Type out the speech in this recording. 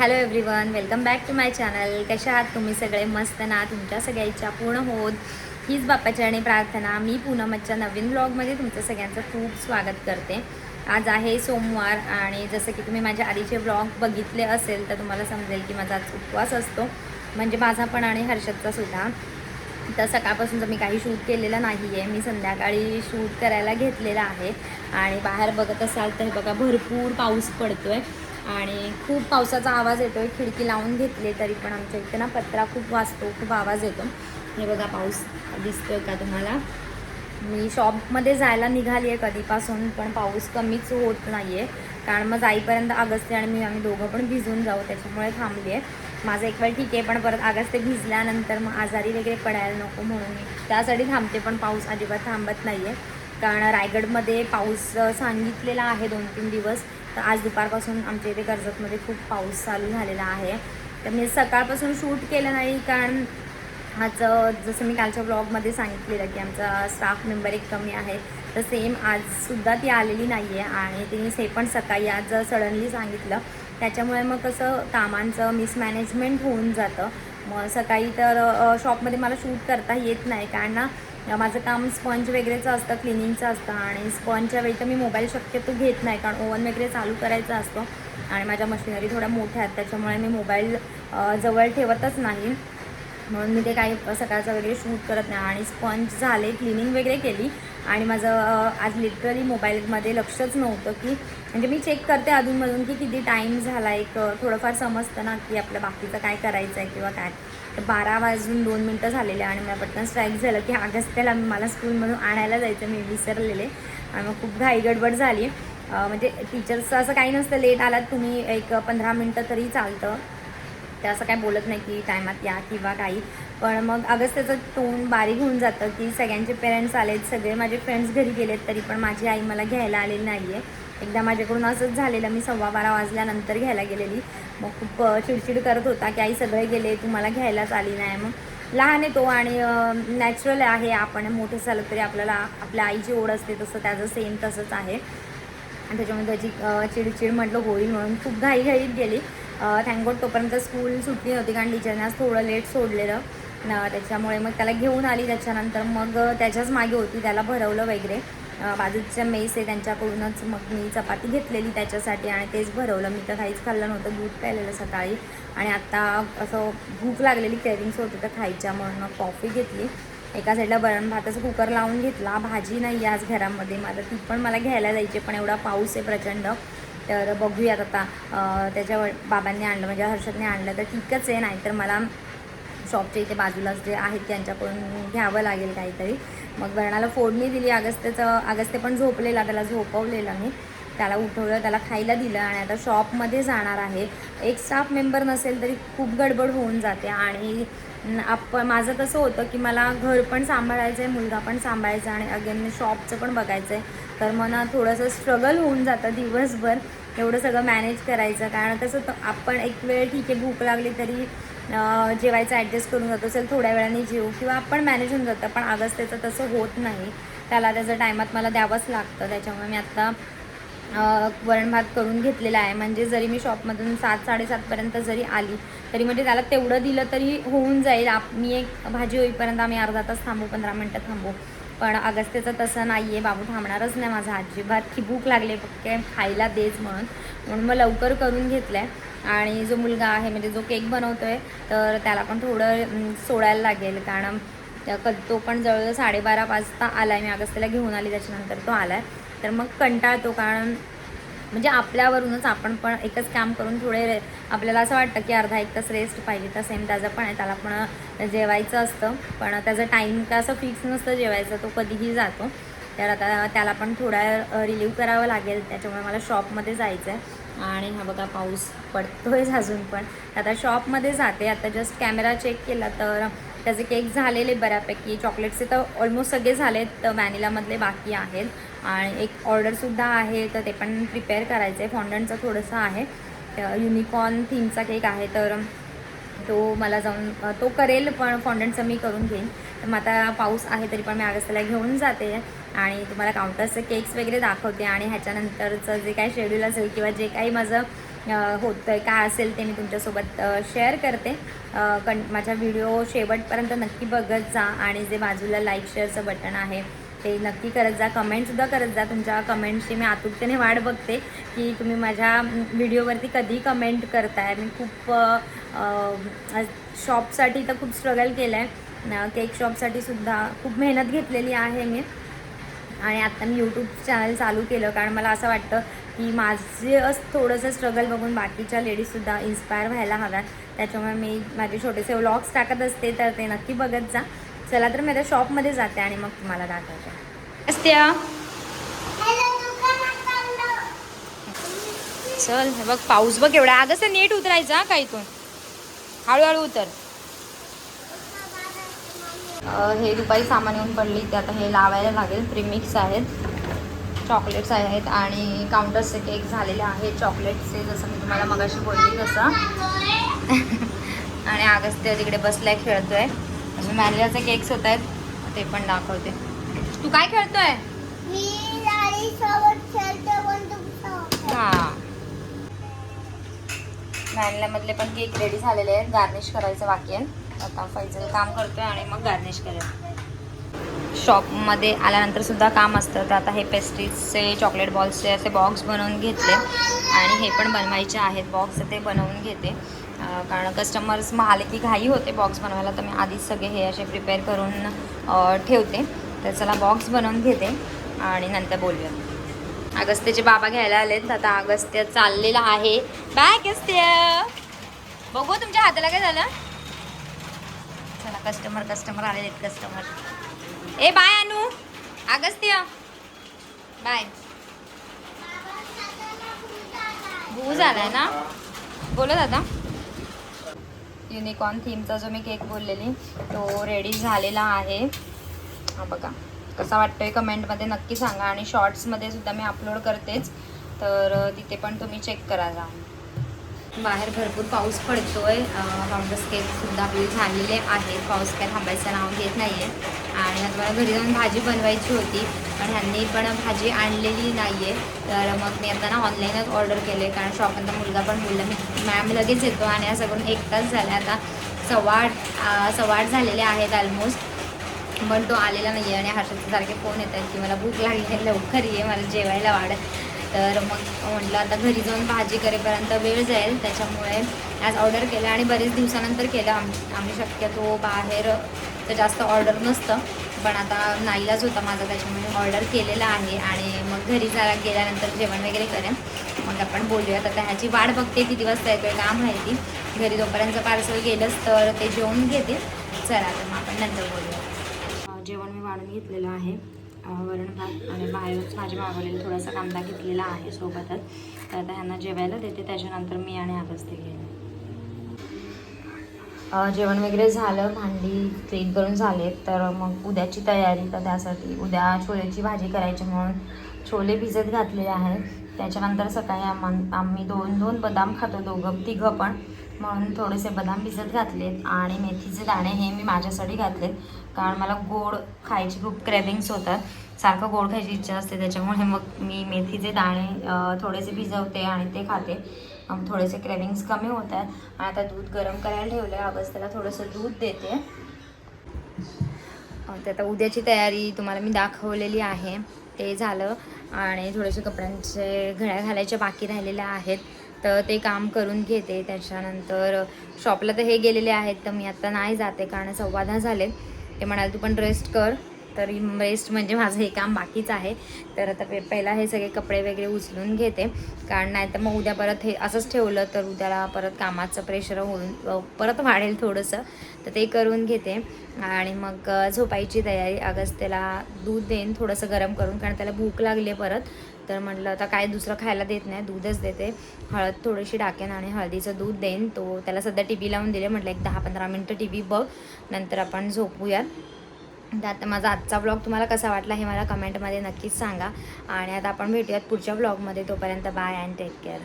Hello everyone welcome back to my channel. कशा आहात तुम्ही सगळे? मस्त ना? तुमच्या सगळ्या इच्छा पूर्ण होत. हीच बाप्पाची आणि प्रार्थना. मी पूनमच्या नवीन ब्लॉगमध्ये तुमचं सगळ्यांचं खूप स्वागत करते. आज आहे सोमवार आणि जसं की तुम्ही माझ्या आधीचे ब्लॉग बघितले असेल तर तुम्हाला समजेल की माझा आज उपवास असतो. म्हणजे माझा पण आणि हर्षदचा सुद्धा. तर सकाळपासून तर मी काही शूट केलेलं नाही आहे मी संध्याकाळी शूट करायला घेतलेलं आहे. आणि बाहेर बघत असाल तर हे बघा भरपूर पाऊस पडतो आहे आणि खूप पावसाचा आवाज येतो आहे खिडकी लावून घेतली तरी पण आमच्या इथे ना पत्रा खूप वाजतो खूप आवाज येतो. हे बघा पाऊस दिसतोय का तुम्हाला? मी शॉपमध्ये जायला निघाली आहे कधीपासून पण पाऊस कमीच होत नाही आहे कारण मग जाईपर्यंत अगस्ते आणि मी आम्ही दोघं पण भिजून जाऊ त्याच्यामुळे थांबली आहे माझं एक वेळ ठीक आहे पण परत अगस्ते भिजल्यानंतर मग आजारी वगैरे पडायला नको म्हणून मी त्यासाठी थांबते पण पाऊस अजिबात थांबत नाही आहे कारण रायगडमध्ये पाऊस सांगितलेला आहे दोन तीन दिवस. तर आज दुपारपासून आमच्या इथे कर्जतमध्ये खूप पाऊस चालू झालेला आहे. तर मी सकाळपासून शूट केलं नाही कारण आज जसं मी कालच्या ब्लॉगमध्ये सांगितलेलं की आमचा स्टाफ मेंबर एक कमी आहे तर सेम आजसुद्धा ती आलेली नाही आहे आणि तिने से पण सकाळी आज सडनली सांगितलं. त्याच्यामुळे मग कसं कामांचं मिसमॅनेजमेंट होऊन जातं. मग सकाळी तर शॉपमध्ये मला शूट करता येत नाही. कारण ना माझं काम स्पंज वगैरेचं असतं क्लिनिंगचं असतं आणि स्पंजच्या वेळी तर मी मोबाईल शक्यतो घेत नाही कारण ओव्हन वगैरे चालू करायचा असतो आणि माझ्या मशिनरी थोड्या मोठ्या आहेत त्याच्यामुळे मी मोबाईल जवळ ठेवतच नाही. म्हणून मी ते काही सकाळचं वगैरे शूट करत नाही आणि स्पंज झाले क्लिनिंग वगैरे केली आणि माझं आज लिटरली मोबाईलमध्ये लक्षच नव्हतं की म्हणजे मी चेक करते अधूनमधून की किती टाईम झाला एक थोडंफार समजतं ना की आपलं बाकीचं काय करायचं आहे किंवा काय. तर बारा वाजून दोन मिनटं झालेले आणि मला पटकन स्ट्राईक झालं की अगस्त्याला मला स्कूलमधून आणायला जायचं मी विसरलेले. आणि मग खूप घाई गडबड झाली. म्हणजे टीचर्सचं असं काही नसतं लेट आलात तुम्ही एक पंधरा मिनटं तरी चालतं. ते असं काय बोलत नाही की टायमात या किंवा काही. पण मग अगस्त त्याचं तोंड बारीक होऊन जातं की सगळ्यांचे पेरेंट्स आलेत सगळे माझे फ्रेंड्स घरी गेलेत तरी पण माझी आई मला घ्यायला आलेली नाही आहे एकदा माझ्याकडून असंच झालेलं मी सव्वा बारा वाजल्यानंतर घ्यायला गेलेली. मग खूप चिडचिड करत होता की आई सगळे गेले तुम्हाला घ्यायलाच आली नाही. मग लहान आहे तो आणि नॅचरल आहे आपण मोठं झालं तरी आपल्याला आपल्या आईची ओढ असते तसं त्याचं सेम तसंच आहे. आणि त्याच्यामुळे त्याची चिडचिड म्हटलं होईल म्हणून खूप घाईघाईत गेली. थँकगॉड तोपर्यंत स्कूल सुटली नव्हती कारण टीचरने आज थोडं लेट सोडलेलं. न, त्याच्यामुळे मग त्याला घेऊन आली त्याच्यानंतर मग त्याच्याच मागे होती त्याला भरवलं वगैरे. बाजूच्या मेस आहे त्यांच्याकडूनच मग मी चपाती घेतलेली त्याच्यासाठी आणि तेच भरवलं. मी तर काहीच खाल्लं नव्हतं दूध प्यायलेलं सकाळी. आणि आत्ता असं भूक लागलेली क्रेविंग्स होती तर खायच्या म्हणून मग कॉफी घेतली. एका साईडला वरण भाताचा कुकर लावून घेतला. भाजी नाही आज घरामध्ये. मला ती पण मला घ्यायला जायची पण एवढा पाऊस आहे प्रचंड. तर बघूयात आता. त्याच्या बाबांनी आणलं म्हणजे हर्षदने आणलं तर ठीकच आहे. नाहीतर मला शॉपच्या इथे बाजूलाच जे आहेत त्यांच्याकडून घ्यावं लागेल काहीतरी. मग वर्णाला फोडणी दिली अगस्त्याचं अगस्ते पण झोपलेला त्याला झोपवलेलं मी. त्याला उठवलं त्याला खायला दिलं आणि आता शॉपमध्ये जाणार आहे. एक स्टाफ मेंबर नसेल तरी खूप गडबड होऊन जाते आणि आप माझं कसं होतं की मला घर पण सांभाळायचं आहे मुलगा पण सांभाळायचा आणि अगेन शॉपचं पण बघायचं आहे तर मला थोडंसं स्ट्रगल होऊन जातं दिवसभर. एवढं सगळं मॅनेज करायचं. कारण कसं आपण एक वेळ ठीक आहे भूक लागली तरी जेवायचं ॲडजस्ट करून जातो. असेल थोड्या वेळाने जेवू किंवा आपण मॅनेज होऊन जातं पण अगस्त्याचं तसं होत नाही. त्याला त्याचं टायमात मला द्यावंच लागतं. त्याच्यामुळे मी आत्ता वरण भात करून घेतलेला आहे. म्हणजे जरी मी शॉपमधून सात साडेसातपर्यंत जरी आली तरी म्हणजे त्याला तेवढं दिलं तरी होऊन जाईल. आप मी एक भाजी होईपर्यंत आम्ही अर्धा तास थांबू पंधरा मिनटं थांबू. पण अगस्तेचं तसं नाही आहे बाबू थांबणारच नाही माझा अजिबात. की भूक लागली पक्के खायला देच म्हणून. म्हणून मग लवकर करून घेतलं आहे आणि जो मुलगा आहे म्हणजे जो केक बनवतो आहे तर त्याला पण थोडं सोडायला लागेल. कारण क तो पण जवळजवळ साडेबारा वाजता आला आहे मी अगस्तेला घेऊन आली त्याच्यानंतर तो आला आहे तर मग कंटाळतो कारण म्हणजे आपल्यावरूनच आपण पण एकच काम करून थोडे रे आपल्याला असं वाटतं की अर्धा एक तास रेस्ट पाहिजे तर सेम त्याचं पण आहे. त्याला पण जेवायचं असतं. पण त्याचं टाईम का असं फिक्स नसतं जेवायचं. तो कधीही जातो. तर आता त्याला पण थोडा रिलीव करावं लागेल. त्याच्यामुळे मला शॉपमध्ये जायचं आहे आणि हा बघा पाऊस पडतोय अजून पण. आता शॉपमध्ये जाते. आता जस्ट कॅमेरा चेक केला तर त्याचे केक झालेले बऱ्यापैकी. चॉकलेटचे तर ऑलमोस्ट सगळे झालेत. व्हॅनिलामधले बाकी आहेत. आणि एक ऑर्डरसुद्धा आहे तर ते पण प्रिपेअर करायचं आहे फॉन्डंटचं थोडंसं आहे. युनिकॉर्न थीमचा केक आहे तर तो मला जाऊन तो करेल पण फॉन्डंटचं मी करून घेईन. तर मग आता पाऊस आहे तरी पण मी अगस्त्याला घेऊन जाते. आणि तुम्हाला काउंटरचं केक्स वगैरे दाखवते. आणि ह्याच्यानंतरचं जे काही शेड्यूल असेल किंवा जे काही माझं होतं आहे काय असेल ते मी तुमच्यासोबत शेअर करते. अ, कण माझ्या व्हिडिओ शेवटपर्यंत नक्की बघत जा. आणि जे बाजूला लाईक शेअरचं बटन आहे ते नक्की करत जा कमेंटसुद्धा करत जा. तुमच्या कमेंटची मी आतुरतेने वाट बघते की तुम्ही माझ्या व्हिडिओवरती कधी कमेंट करताय. मी खूप शॉपसाठी तर खूप स्ट्रगल केलं आहे केक शॉपसाठी सुद्धा खूप मेहनत घेतलेली आहे मी. आणि आत्ता मी यूट्यूब चॅनल चालू केलं. कारण मला असं वाटतं की माझं असं थोडंसं स्ट्रगल बघून बाकीच्या लेडीजसुद्धा इन्स्पायर व्हायला हव्यात. त्याच्यामुळे मी माझे छोटेसे व्लॉग्स टाकत असते. तर ते नक्की बघत जा. चला तर मी आता शॉपमध्ये जाते आणि मग तुम्हाला दाखवते. असत्या चल हे बघ पाऊस बघ एवढा. अगं नीट उतरायचा का इथून. हळूहळू उतर. अ, हे दुपारी सामान येऊन पडली. ते आता हे लावायला लागेल. प्रीमिक्स आहेत. चॉकलेट्स आहेत आणि काउंटर्सचे केक झालेले आहेत चॉकलेट्सचे जसं मी तुम्हाला मगाशी बोलली तसं. आणि अगस्त्य तिकडे बसलाय खेळतोय. अजून मॅलियाचे केक्स होत आहेत. ते पण दाखवते. तू काय खेळतोय? हां. मधले पण केक रेडी झालेले आहेत. गार्निश करायचं बाकी आहे. आता फैजल काम करतोय आणि मग गार्निश करेल शॉपमध्ये आल्यानंतर सुद्धा काम असतं. तर आता हे पेस्ट्रीजचे चॉकलेट बॉल्सचे असे बॉक्स बनवून घेतले. आणि हे पण बनवायचे आहेत. बॉक्स ते बनवून घेते. कारण कस्टमर्स महाले की घाई होते बॉक्स बनवायला तर मी आधीच सगळे हे असे प्रिपेअर करून ठेवते. तर चला बॉक्स बनवून घेते आणि नंतर बोलूया. अगस्त्याचे बाबा घ्यायला आलेत. आता अगस्त्य चाललेला आहे. बाय अगस्त्य! बघू तुमच्या हाताला काय झालं. चला कस्टमर कस्टमर आलेले आहेत कस्टमर ए बाय अनु. अगस्त्य. बाय भू झालाय ना? बोला दादा. युनिकॉर्न थीमचा जो मी केक बोललेली तो रेडी झालेला आहे. हा बघा कसा वाटतोय कमेंटमध्ये नक्की सांगा आणि शॉर्ट्समध्ये सुद्धा मी अपलोड करतेच. तर तिथे पण तुम्ही चेक करा जा बाहेर भरपूर पाऊस पडतोय. बाउंडस सुद्धा आपले झालेले आहेत पाऊस काय थांबायचं नाव घेत नाही आहे आणि आता मला घरी जाऊन भाजी बनवायची होती पण ह्यांनी पण भाजी आणलेली नाही आहे तर मग मी आता ना ऑनलाईनच ऑर्डर केले कारण शॉपमधला मुलगा पण बोलला मी मॅम लगेच येतो. आणि असं करून एक तास झाला. आता सव्वा आठ सव्वा आठ झालेले आहेत ऑलमोस्ट पण तो आलेला नाही आहे आणि हर्षदचे सारखे फोन येत आहेत की मला भूक लागली आहे लवकर ये मला जेवायला वाढत तर मग म्हटलं आता घरी जाऊन भाजी करेपर्यंत वेळ जाईल त्याच्यामुळे आज ऑर्डर केलं आणि बरेच दिवसानंतर केलं आम आम्ही शक्यतो बाहेर तर जास्त ऑर्डर नसतं पण आता नाईलाच होता माझा त्याच्यामुळे ऑर्डर केलेला आहे आणि मग घरी जा गेल्यानंतर जेवण वगैरे करेन. मग आपण बोलूया आता ह्याची वाट बघते किती वाजता येतोय का माहिती. घरी तोपर्यंत पार्सल गेलंच तर ते जेवण घेते चला तर मग आपण नंतर बोलूया जेवण मी वाढून घेतलेलं आहे. वरण भात आणि बाहेरच भाजी मागवलेली थोडासा कांदा घेतलेला आहे सोबतच. तर आता ह्यांना जेवायला देते त्याच्यानंतर मी आणि अगस्ते घेईन. जेवण वगैरे झालं भांडी क्लीन करून झाले तर मग उद्याची तयारी तर त्यासाठी उद्या छोल्याची भाजी करायची म्हणून छोले भिजत घातलेले आहेत. त्याच्यानंतर सकाळी आम्हा आम्ही दोन दोन बदाम खातो दोघं तिघं पण. म्हणून थोडेसे बदाम भिजत घातलेत आणि मेथीचे दाणे हे मी माझ्यासाठी घातलेत. कारण मला गोड खायची खूप क्रेविंग्स होतात. सारखं गोड खायची इच्छा असते त्याच्यामुळे मग मी मेथीचे दाणे थोडेसे भिजवते आणि ते खाते. थोडेसे क्रेविंग्स कमी होत आहेत आणि आता दूध गरम करायला ठेवलं आहे अगस्त्याला थोडंसं दूध देते. ते आता उद्याची तयारी तुम्हाला मी दाखवलेली आहे. ते झालं आणि थोडेसे कपड्यांचे घड्या घालायच्या बाकी राहिलेल्या आहेत. तर ते काम करून घेते. त्याच्यानंतर शॉपला तर हे गेलेले आहेत तर मी आता नाही जाते कारण सव्वा दहा झाले. ते म्हणाले तू पण रेस्ट कर. तरी रेस्ट म्हणजे माझं हे काम बाकीच आहे. तर आता पे- पहिला हे सगळे कपडे वगैरे उचलून घेते. कारण नाही तर मग उद्या परत हे असंच ठेवलं तर उद्याला परत कामाचं प्रेशर होऊन परत वाढेल थोडंसं. तर ते करून घेते. आणि मग झोपायची तयारी. अगस्त्याला दूध देईन थोडंसं गरम करून कारण त्याला भूक लागली आहे परत. तर म्हटलं आता काय दुसरं खायला देत नाही दूधच देते. हळद थोडीशी टाकेन आणि हळदीचं दूध देईन. तो त्याला सध्या टी व्ही लावून दिले म्हटलं एक दहा पंधरा मिनटं टी व्ही बघ नंतर आपण झोपूयात. तर आता माझा आजचा ब्लॉग तुम्हाला कसा वाटला हे मला कमेंटमध्ये नक्कीच सांगा. आणि आता आपण भेटूयात पुढच्या ब्लॉगमध्ये तोपर्यंत बाय अँड टेक केअर